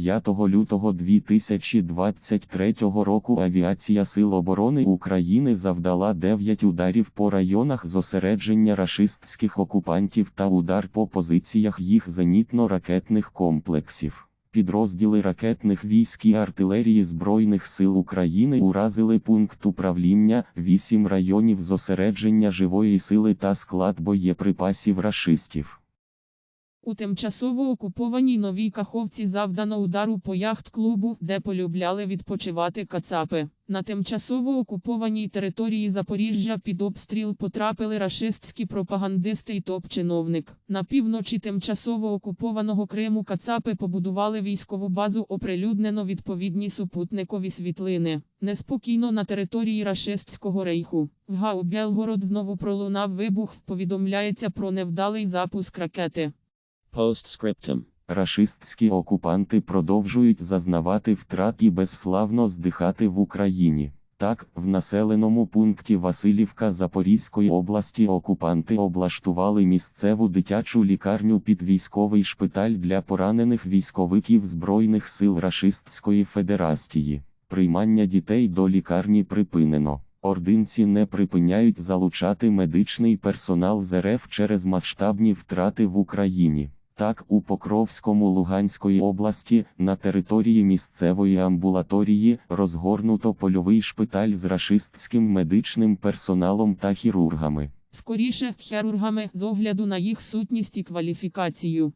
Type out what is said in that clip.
5 лютого 2023 року авіація Сил оборони України завдала 9 ударів по районах зосередження рашистських окупантів та удар по позиціях їх зенітно-ракетних комплексів. Підрозділи ракетних військ і артилерії Збройних сил України уразили пункт управління, 8 районів зосередження живої сили та склад боєприпасів рашистів. У тимчасово окупованій Новій Каховці завдано удару по яхт-клубу, де полюбляли відпочивати кацапи. На тимчасово окупованій території Запоріжжя під обстріл потрапили рашистські пропагандисти і топ-чиновник. На півночі тимчасово окупованого Криму кацапи побудували військову базу, оприлюднено відповідні супутникові світлини. Неспокійно на території рашистського рейху. В Гау Белгород знову пролунав вибух, повідомляється про невдалий запуск ракети. Postscriptum. Рашистські окупанти продовжують зазнавати втрат і безславно здихати в Україні. Так, в населеному пункті Васильівка Запорізької області окупанти облаштували місцеву дитячу лікарню під військовий шпиталь для поранених військовиків Збройних сил Рашистської Федерації. Приймання дітей до лікарні припинено. Ординці не припиняють залучати медичний персонал з РФ через масштабні втрати в Україні. Так, у Покровському Луганської області, на території місцевої амбулаторії, розгорнуто польовий шпиталь з рашистським медичним персоналом та хірургами. Скоріше, хірургами з огляду на їх сутність і кваліфікацію.